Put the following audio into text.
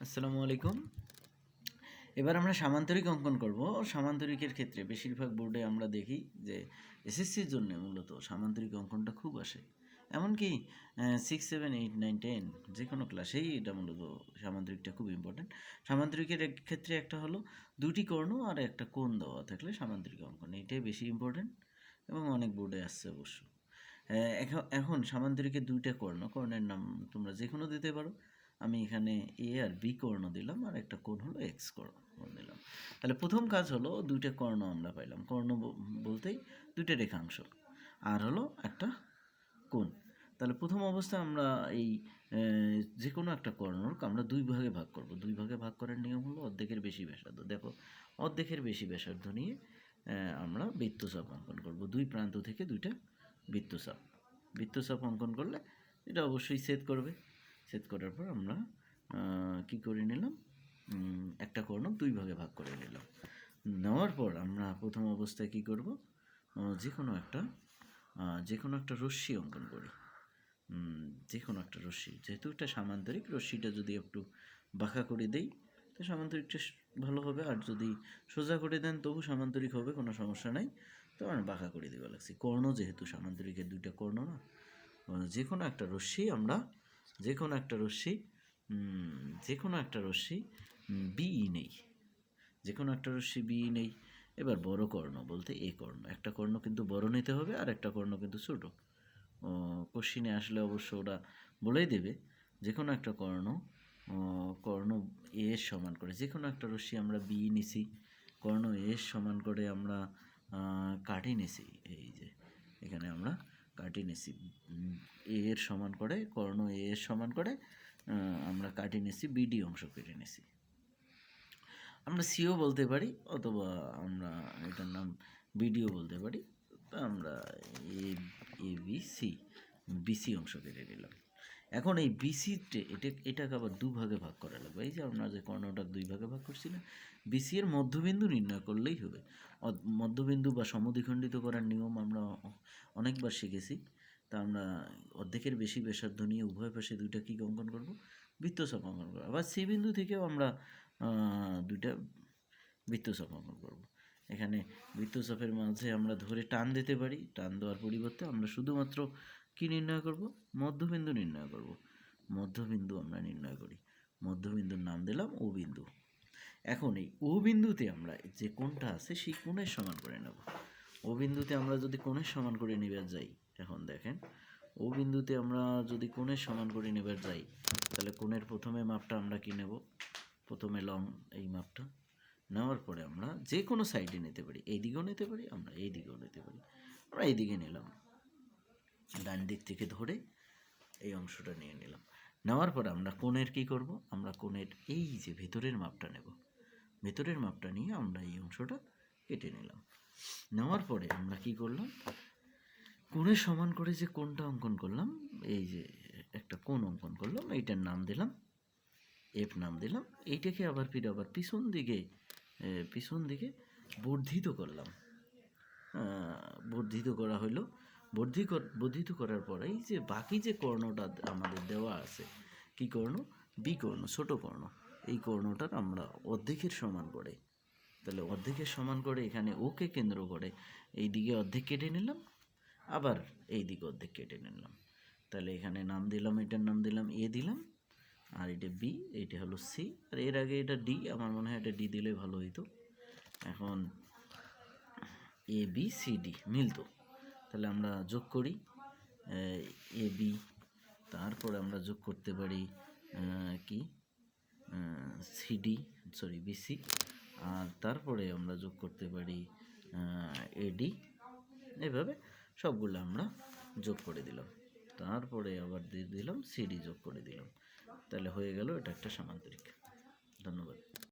আসসালামু আলাইকুম। এবার আমরা সামান্তরিক অঙ্কন করব। সামান্তরিকের ক্ষেত্রে বেশিরভাগ বোর্ডে আমরা দেখি যে এসএসসির জন্য মূলত সামান্তরিক অঙ্কনটা খুব আসে। এমনকি six seven eight nine ten যে কোনো ক্লাসেই এটা মূলত সামান্তরিকটা খুব ইম্পর্ট্যান্ট সামান্তরিকের ক্ষেত্রে একটা হলো দুটি কর্ণ আর একটা কোণ দেওয়া থাকলে সামান্তরিক অঙ্কন এটাই বেশি ইম্পর্ট্যান্ট এবং অনেক বোর্ডে আসছে অবশ্য। এখন সামান্তরিকের দুইটা কর্ণ, কর্ণের নাম তোমরা যে কোনো দিতে পারো। আমি এখানে এ আর বি কর্ণ দিলাম আর একটা কোণ হলো এক্স কর্ণ দিলাম। তাহলে প্রথম কাজ হলো দুইটা কর্ণ আমরা পাইলাম। কর্ণ বলতেই দুইটা রেখাংশ। আর হলো একটা কোণ। তাহলে প্রথম অবস্থায় আমরা এই যে কোনো একটা কর্ণর আমরা দুই ভাগে ভাগ করব। দুই ভাগে ভাগ করার নিয়ম হলো অর্ধেকের বেশি ব্যাসার্ধ। দেখো, অর্ধেকের বেশি ব্যাসার্ধ নিয়ে আমরা বৃত্তচাপ অঙ্কন করব। দুই প্রান্ত থেকে দুইটা বৃত্তচাপ। বৃত্তচাপ অঙ্কন করলে এটা অবশ্যই ছেদ করবে। ছেদ করার পর আমরা কি করে নিলাম? একটা কর্ণ দুই ভাগে ভাগ করে নিলাম। নেওয়ার পর আমরা প্রথম অবস্থায় কি করব? যে কোনো একটা যে কোনো একটা রশ্মি অঙ্কন করি। যে কোনো একটা রশ্মি। যেহেতু একটা সামান্তরিক, রশ্মিটা যদি একটু বাঁকা করে দেই, তো সামান্তরিকটা ভালো হবে। আর যদি সোজা করে দেন, তবু সামান্তরিক হবে, কোনো সমস্যা নাই। তো আমি বাঁকা করে দেওয়া লাগছে। কর্ণ যেহেতু সামান্তরিকের দুইটা কর্ণ না যে কোনো একটা রশ্মি আমরা যে কোনো একটা রশ্মি যে কোনো একটা রশ্মি বি নেই। যে কোনো একটা রশ্মি বি নেই। এবার বড় কর্ণ বলতে এ কর্ণ। একটা কর্ণ কিন্তু বড় নিতে হবে, আর একটা কর্ণ কিন্তু ছোট। কোশ্চিনে আসলে অবশ্য ওরা বলেই দেবে যে কোনো একটা কর্ণ কর্ণ এ এর সমান করে যে কোনো একটা রশ্মি আমরা বি নিছি, কর্ণ এ সমান করে আমরা কাটি নিছি। এই যে, এখানে আমরা কাটি নিছি এ এর সমান করে, কর্ণ এ এর সমান করে আমরা কাটি নিছি বিডি অংশ কেটে নিছি আমরা সিও বলতে পারি, অথবা আমরা এটার নাম বিডিও বলতে পারি আমরা A A B C BC অংশ কেটে নিলাম। এখন এই বিসিতে এটা, এটাকে আবার দু ভাগে ভাগ করা লাগবে। এই যে আমরা যে কর্ণটা দুই ভাগে ভাগ করছি না বিসি এর মধ্যবিন্দু নির্ণয় করলেই হবে। মধ্যবিন্দু বা সমদ্বিখণ্ডিত করার নিয়ম আমরা অনেকবার শিখেছি। তা আমরা অর্ধেকের বেশি ব্যাসার্ধ নিয়ে উভয় পাশে দুইটা কী অঙ্কন করব? বৃত্তচাপ অঙ্কন করব। আবার সি বিন্দু থেকেও আমরা দুইটা বৃত্তচাপ অঙ্কন করব। এখানে বৃত্তচাপের মাঝে আমরা ধরে টান দিতে পারি। টান দেওয়ার পরিবর্তে আমরা শুধুমাত্র কি নির্ণয় করব? মধ্যবিন্দু নির্ণয় করব। মধ্যবিন্দু আমরা নির্ণয় করি। মধ্যবিন্দুর নাম দিলাম ও বিন্দু। এখন এই ও বিন্দুতে আমরা যে কোণটা আছে সেই কোণের সমান করে নেব। ও বিন্দুতে আমরা যদি কোণের সমান করে নেবার যাই, এখন দেখেন, ও বিন্দুতে আমরা যদি কোণের সমান করে নেবার যাই, তাহলে কোণের প্রথমে মাপটা আমরা কি নেব? প্রথমে লং এই মাপটা। নেওয়ার পরে আমরা যে কোনো সাইডে নিতে পারি। এই দিকেও নিতে পারি, আমরা এই দিকেও নিতে পারি। আমরা এই দিকে নিলাম। ডান দিক থেকে ধরে এই অংশটা নিয়ে নিলাম। নেওয়ার পর আমরা কোণের কি করব? আমরা কোণের এই যে ভেতরের মাপটা নেব। ভেতরের মাপটা নিয়ে আমরা এই অংশটা কেটে নিলাম। নেওয়ার পরে আমরা কি করলাম? কোণের সমান করে যে কোণটা অঙ্কন করলাম, এই যে একটা কোণ অঙ্কন করলাম, এইটার নাম দিলাম এফ নাম দিলাম, এইটাকে আবার ফিরে আবার পিছন দিকে পিছন দিকে বর্ধিত করলাম। বর্ধিত করা হলো বর্ধি বর্ধিত করার পরে এই যে বাকি যে কর্ণটা আমাদের দেওয়া আছে, কি কর্ণ? বি কর্ণ, ছোট কর্ণ। এই কর্ণটার আমরা অর্ধেকের সমান করে। তাহলে অর্ধেকের সমান করে এখানে ওকে কেন্দ্র করে। এই দিকে অর্ধেক কেটে নিলাম, আবার এই দিকে অর্ধেক কেটে নিলাম। তাহলে এখানে নাম দিলাম, এটার নাম দিলাম, এ দিলাম, আর এটা বি এইটা হলো সি আর এর আগে এটা ডি আমার মনে হয় এটা ডি দিলে ভালো হইতো। এখন এ বি সি ডি মিলতো। তাহলে আমরা যোগ করি, এ বি, তারপরে আমরা যোগ করতে পারি কি? সিডি সরি বিসি আর তারপরে আমরা যোগ করতে পারি এডি এভাবে সবগুলো আমরা যোগ করে দিলাম। তারপরে আবার দিয়ে দিলাম সিডি যোগ করে দিলাম। তাহলে হয়ে গেল এটা একটা সামান্তরিক। ধন্যবাদ।